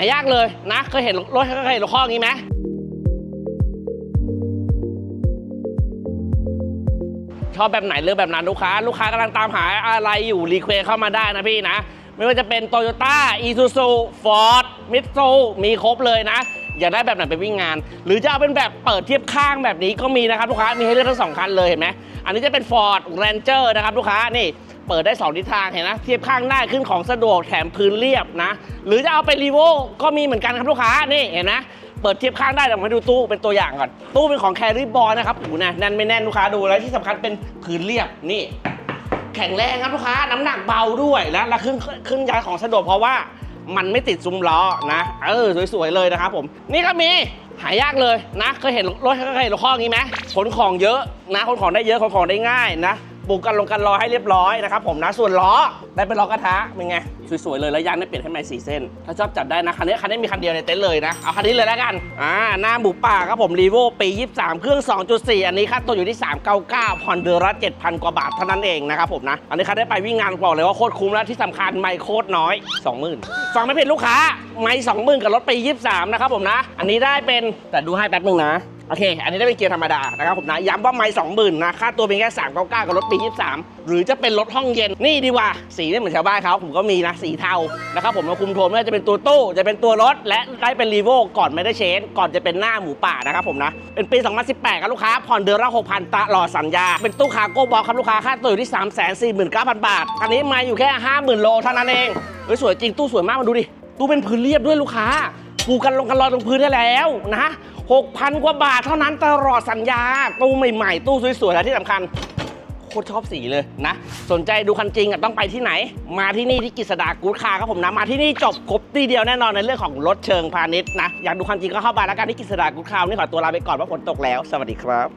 ายากเลยนะเคยเห็นรถเคยเห็นรถข้ออย่างนี้ไหมชอบแบบไหนเลือกแบบนั้นลูกค้า ลูกค้ากำลังตามหาอะไรอยู่รีเควสเข้ามาได้นะพี่นะ ไม่ว่าจะเป็น t o y ยต้าอีซูซูฟอร์ดมิตซูมีครบเลยนะ อยากได้แบบไหนไปวิ่งงาน หรือจะเอาเป็นแบบเปิดเทียบข้างแบบนี้ก็มีนะครับลูกค้ามีให้เลือกทั้งสองคันเลยเห็นไหมอันนี้จะเป็น Ford Ranger นะครับลูกค้านี่ เปิดได้ 2 ทิศทางเห็นนะเทียบข้างได้ขึ้นของสะดวกแถมพื้นเรียบนะ หรือจะเอาไปรีโวก็มีเหมือนกันครับลูกค้านี่เห็นนะเปิดเทียบข้างได้เดี๋ยวมาดูตู้เป็นตัวอย่างก่อน ตู้เป็นของแคริบอลนะครับโอ้นะแน่นไม่แน่นลูกค้าดูแล้วที่สำคัญเป็นพื้นเรียบนี่ แข็งแรงครับลูกค้าน้ำหนักเบาด้วยนะและขึ้นขึ้นย้ายของสะดวกเพราะว่ามันไม่ติดซุ้มล้อนะเออสวยๆเลยนะครับผม นี่ก็มีหายากเลยนะ เคยเห็นรถเคยเห็นรถข้อนี้ไหมขนของเยอะนะขนของได้เยอะขนของได้ง่ายนะ ปูกกันลงกันรอให้เรียบร้อยนะครับผมนะส่วนล้อได้เป็นล้อกระทะเป็นไงสวยๆเลยแล้วยางได้เปลี่ยนให้ใหม่สี่เส้น ถ้าชอบจัดได้นะคันนี้คันนี้มีคันเดียวในเต็นท์เลยนะเอาคันนี้เลยแล้วกันอ่าหน้าหมูป่าครับผมรีโวปี23 เครื่อง 2.4 อันนี้ค่าตัวอยู่ที่ 399ผ่อนเดือนละ7,000 กว่าบาทเท่านั้นเองนะครับผมนะอันนี้คันได้ไปวิ่งงานบอกเลยว่าโคตรคุ้มแล้วที่สำคัญไม่โคตรน้อย 20,000ฟังไม่ผิดลูกค้าไม่20,000กับรถปี23นะครับผมนะ อันนี้ได้เป็นแต่ดูให้แป๊บนึงนะ โอเค อันนี้ได้เป็นเกียร์ธรรมดานะครับผมนะย้ำว่าไม่สองหมื่นนะ ค่าตัวเป็นแค่3 9 9กับรถปี23หรือจะเป็นรถห้องเย็น นี่ดีกว่า สีไม่เหมือนชาวบ้านเขาผมก็มีนะ สีเทา นะครับผมมาคุมโทนไม่ว่าจะเป็นตัวตู้จะเป็นตัวรถ และได้เป็นรีโวก่อนไม่ได้เชน ก่อนจะเป็นหน้าหมูป่านะครับผมนะ เป็นปี 2018 ครับลูกค้า ผ่อนเดือนละ6,000ตลอดสัญญา เป็นตู้คาร์โก้บอลครับลูกค้า ค่าตัวอยู่ที่ 349,000 บาท อันนี้มาอยู่แค่ 50,000 โลเท่านั้นเองเฮ้ยสวยจริงตู้สวยมากมาดูดิตู้เป็นพื้นเรียบด้วยลูกค้าปูกันลงกันรอยตรงพื้นได้แล้วนะ 6,000 กว่าบาทเท่านั้นตลอดสัญญา ตู้ใหม่ๆ ตู้สวยๆและที่สำคัญโคตรชอบสีเลยนะ สนใจดูคันจริงอะต้องไปที่ไหน มาที่นี่ที่กิษดากู๊ดคาร์ครับผมนะ มาที่นี่จบครบที่เดียวแน่นอนในเรื่องของรถเชิงพาณิชย์นะ อยากดูคันจริงก็เข้าไปแล้วกันที่กิษดากู๊ดคาร์วันนี่ขอตัวลาไปก่อนว่าฝนตกแล้ว สวัสดีครับ